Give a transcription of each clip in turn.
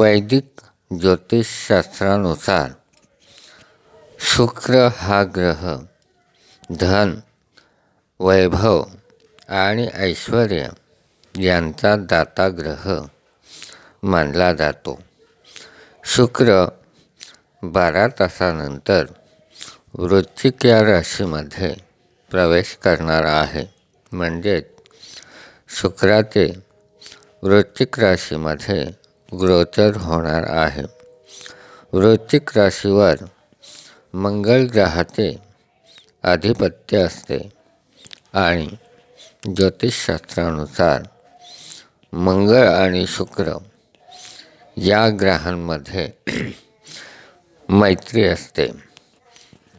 वैदिक ज्योतिषशास्त्रानुसार शुक्र हा ग्रह धन वैभव आणि ऐश्वर यांचा दाता ग्रह मानला जातो. शुक्र बारा तासानंतर वृश्चिक या राशीमध्ये प्रवेश करणार आहे. म्हणजेच शुक्राचे वृश्चिक राशीमध्ये गोचर होणार आहे. वृश्चिक राशीवर मंगळ ग्रहाचे आधिपत्य असते आणि ज्योतिषशास्त्रानुसार मंगळ आणि शुक्र या ग्रहांमध्ये मैत्री असते.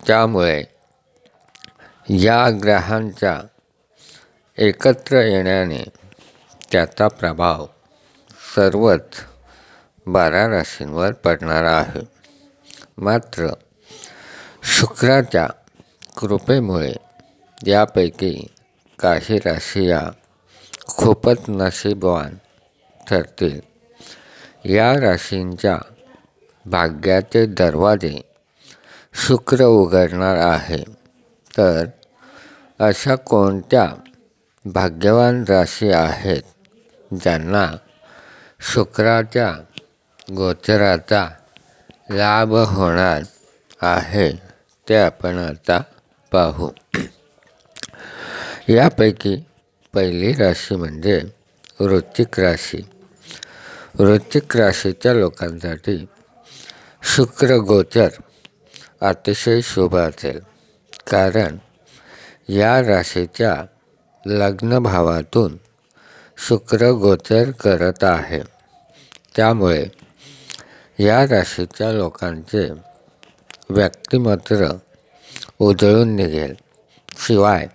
त्यामुळे या ग्रहांच्या एकत्र येण्याने त्याचा प्रभाव सर्वच बारा राशींवर पडणार आहे. मात्र शुक्राच्या कृपेमुळे यापैकी काही राशी या खूपच नशीबवान ठरतील. या राशींच्या भाग्याचे दरवाजे शुक्र उघडणार आहे. तर अशा कोणत्या भाग्यवान राशी आहेत ज्यांना शुक्राच्या गोचराचा लाभ होणार आहे ते आपण आता पाहू. यापैकी पहिली राशी म्हणजे वृत्तिक राशी. वृत्तिक राशीच्या लोकांसाठी शुक्र गोचर अतिशय शुभ असेल. कारण या राशीच्या लग्नभावातून शुक्र गोचर करत आहे. त्यामुळे या राशीच्या लोकांचे व्यक्तिमत्व उजळून निघेल. शिवाय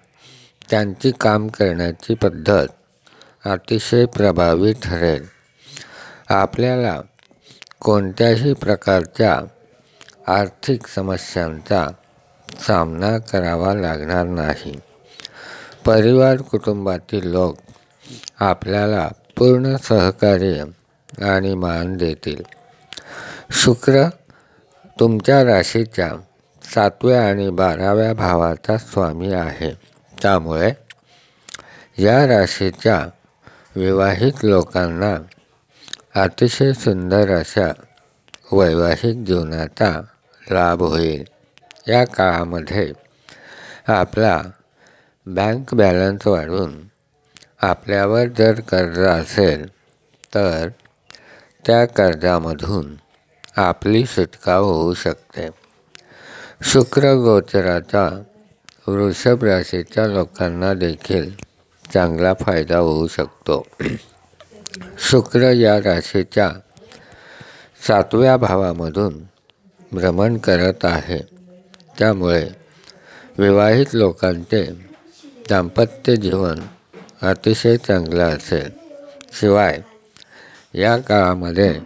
त्यांची काम करण्याची पद्धत अतिशय प्रभावी ठरेल. आपल्याला कोणत्याही प्रकारच्या आर्थिक समस्यांचा सामना करावा लागणार नाही. परिवार कुटुंबातील लोक आपल्याला पूर्ण सहकार्य आणि मान देतील. शुक्र तुमच्या राशीच्या सातव्या आणि बाराव्या भावाचा स्वामी आहे. त्यामुळे या राशीच्या विवाहित लोकांना अतिशय सुंदर अशा वैवाहिक जीवनाचा लाभ होईल. या काळामध्ये आपला बँक बॅलन्स वाढून आपल्यावर जर कर्ज असेल तर त्या कर्जामधून आपली सुटका होऊ शकते. शुक्र गोचराचा वृषभ राशीच्या लोकांना देखील चांगला फायदा होऊ शकतो. शुक्र या राशीच्या सातव्या भावामधून भ्रमण करत आहे. त्यामुळे विवाहित लोकांचे दाम्पत्य जीवन अतिशय चांगलं असेल. शिवाय या काळामध्ये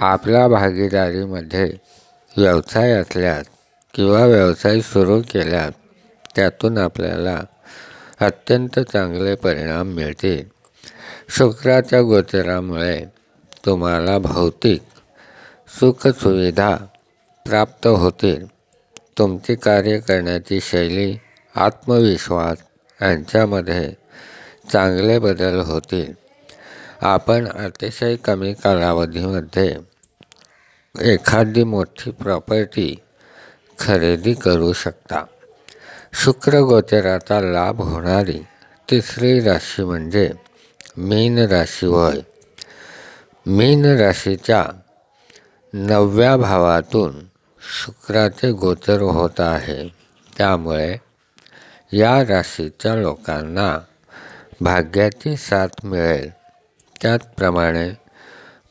आपल्या भागीदारीमध्ये व्यवसाय असल्यास किंवा व्यवसाय सुरू केल्यास त्यातून आपल्याला अत्यंत चांगले परिणाम मिळतील. शुक्राच्या गोचरामुळे तुम्हाला भौतिक सुखसुविधा प्राप्त होतील. तुमची कार्य करण्याची शैली आत्मविश्वास यांच्यामध्ये चांगले बदल होतील. आपण अतिशय कमी कालावधीमध्ये एखादी मोठी प्रॉपर्टी खरेदी करू शकता. शुक्र गोचराचा लाभ होणारी तिसरी राशी म्हणजे मीन राशी होय. मीन राशीच्या नवव्या भावातून शुक्राचे गोचर होत आहे. त्यामुळे या राशीच्या लोकांना भाग्याची साथ मिळेल. त्याचप्रमाणे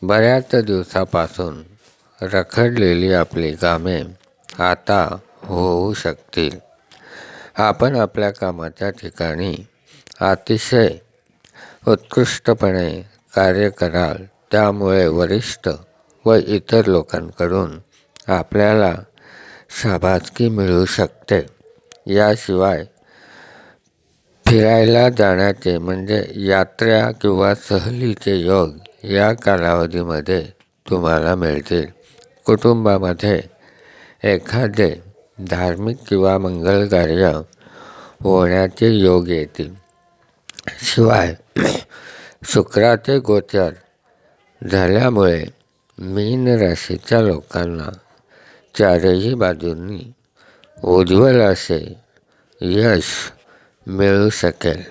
बऱ्याच दिवसापासून रखडलेली आपली कामे आता होऊ शकतील. आपण आपल्या कामाच्या ठिकाणी अतिशय उत्कृष्टपणे कार्य कराल त्यामुळे वरिष्ठ व इतर लोकांकडून आपल्याला शाबासकी मिळू शकते. याशिवाय फिरायला जाण्याचे म्हणजे यात्रा किंवा सहलीचे योग या कालावधीमध्ये तुम्हाला मिळतील. कुटुंबामध्ये एखादे धार्मिक किंवा मंगल कार्य होण्याचे योग येतील. शिवाय शुक्राचे गोचर झाल्यामुळे मीन राशीच्या लोकांना चारही बाजूंनी उज्ज्वल असे यश मिळू शकेल